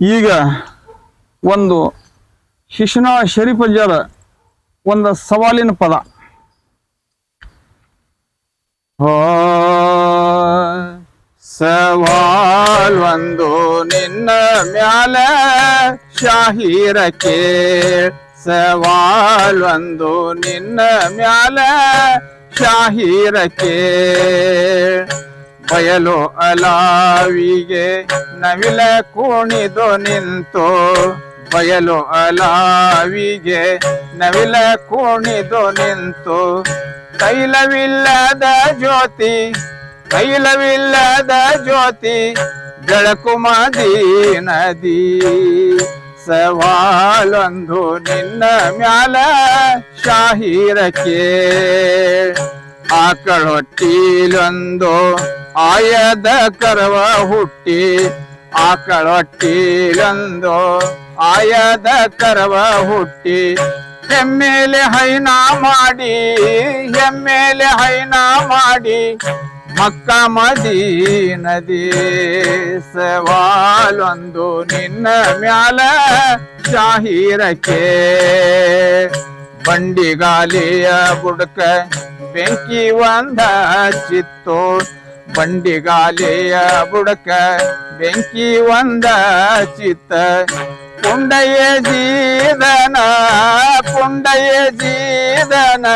ಈಗ ಒಂದು ಶಿಶುನ ಶರೀಫಜ್ಜರ ಒಂದು ಸವಾಲಿನ ಪದ. ಸವಾಲ್ ಒಂದು ನಿನ್ನ ಮ್ಯಾಲ ಶಾಹಿರಕ್ಕೆ. ಸವಾಲ್ ಒಂದು ನಿನ್ನ ಮ್ಯಾಲ ಶಾಹೀರಕ್ಕೆ. ಬಯಲು ಅಲಾವಿಗೆ ನವಿಲ ಕುಣಿದು ನಿಂತು. ಬಯಲು ಅಲಾವಿಗೆ ನವಿಲ ಕುಣಿದು ನಿಂತು. ತೈಲವಿಲ್ಲದ ಜ್ಯೋತಿ ತೈಲವಿಲ್ಲದ ಜ್ಯೋತಿ, ಬೆಳಕು ನದಿ. ಸವಾಲೊಂದು ನಿನ್ನ ಮ್ಯಾಲ, ಶಾಹೀರಕ್ಕೆ. ಆಕಳೊಟ್ಟಿಲೊಂದು ಆಯದ ಕರವ ಹುಟ್ಟಿ ಆಕಳೊಟ್ಟಿಲೊಂದು ಆಯದ ಕರವ ಹುಟ್ಟಿ. ಹೆಮ್ಮೇಲೆ ಹೈನಾ ಮಾಡಿ ಹೆಮ್ಮೇಲೆ ಹೈನಾ ಮಾಡಿ, ಮಕ್ಕ ಮದೀನದಿ ಸವಾಲೊಂದು ನಿನ್ನ ಮ್ಯಾಲ ಜಾಹೀರಕ್ಕೆ. ಬಂಡಿಗಾಲಿಯ ಬುಡಕ ಬೆಂಕಿ ಒಂದ ಚಿತ್ತು ಬಂಡಿಗಾಲಿಯ ಬುಡಕ ಬೆಂಕಿ ಒಂದ ಚಿತ್ತ ಪುಂಡಯ ಜೀದನ ಪುಂಡಯ ಜೀದನ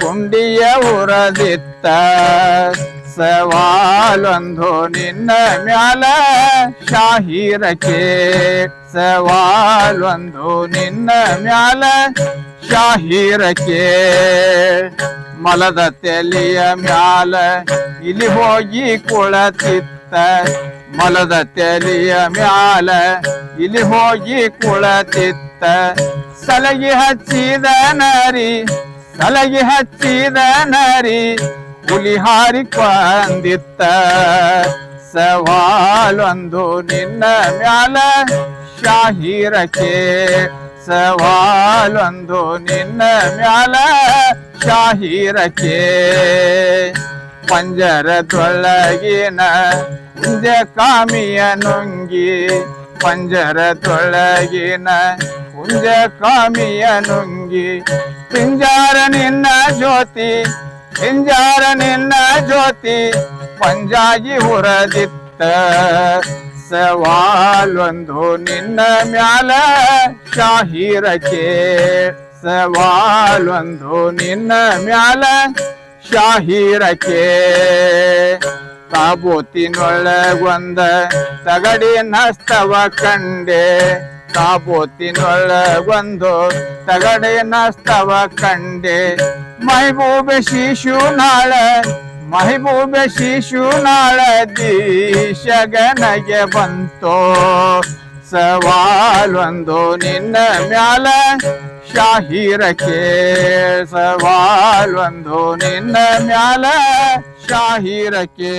ಪುಂಡಿಯ ಉರದಿತ್ತ ಸವಾಲೊಂದು ನಿನ್ನ ಮ್ಯಾಲ ಶಾಹೀರಕ್ಕೆ ಸವಾಲೊಂದು ನಿನ್ನ ಮ್ಯಾಲ ಶಾಹೀರಕ್ಕೆ ಮಲದ ತೆಲೆಯ ಮ್ಯಾಲ ಇಲಿ ಹೋಗಿ ಕುಳತಿತ್ತ. ಮಲದ ತೆಲೆಯ ಮ್ಯಾಲ ಇಲಿ ಹೋಗಿ ಕುಳತಿತ್ತ. ಸಲಗಿ ಹಚ್ಚಿದ ನರಿ, ಸಲಗಿ ಹಚ್ಚಿದ ನರಿ ಹುಲಿ ಹಾರಿ ಕೊಂದಿತ್ತ. ಸವಾಲೊಂದು ನಿನ್ನ ಮ್ಯಾಲ, ಶಾಹಿರಕ್ಕೆ ಸವಾಲೊಂದು ನಿನ್ನ ಮ್ಯಾಲ. ಶಾಹೀರಕ್ಕೆ ಪಂಜರದೊಳಗಿನ ಕುಂಜ ಕಾಮಿಯ ನುಂಗಿ ಪಂಜರದೊಳಗಿನ ಕುಂಜ ಕಾಮಿಯ ನುಂಗಿ ಪಿಂಜಾರ ನಿನ್ನ ಜ್ಯೋತಿ ಪಿಂಜಾರ ನಿನ್ನ ಜ್ಯೋತಿ ಪಂಜಾಗಿ ಹುರದಿತ್ತ ಸವಾಲೊಂದು ನಿನ್ನ ಮ್ಯಾಲ ಶಾಹೀರಕ್ಕೆ ಸವಾಲೊಂದು ನಿನ್ನ ಮ್ಯಾಲ ಶಾಹಿರಕ್ಕೆ. ಕಾಬೋತಿನೊಳಗೊಂದ ತಗಡಿ ನಸ್ತವ ಕಂಡೆ. ಕಾಬೋತಿನೊಳಗೊಂದು ತಗಡಿ ನಸ್ತವ ಕಂಡೆ. ಮೈಬೂಬೆ ಶಿಶು ನಾಳ, ಮಹಿಬೂಬೆ ಶಿಶು ನಾಳ ದೀಶಗನಗೆ ಬಂತೋ. ಸವಾಲೊಂದು ನಿನ್ನ ಮ್ಯಾಲ ಶಾಹೀರಕ್ಕೆ ಸವಾಲೊಂದು ನಿನ್ನ ಮ್ಯಾಲ ಶಾಹೀರಕ್ಕೆ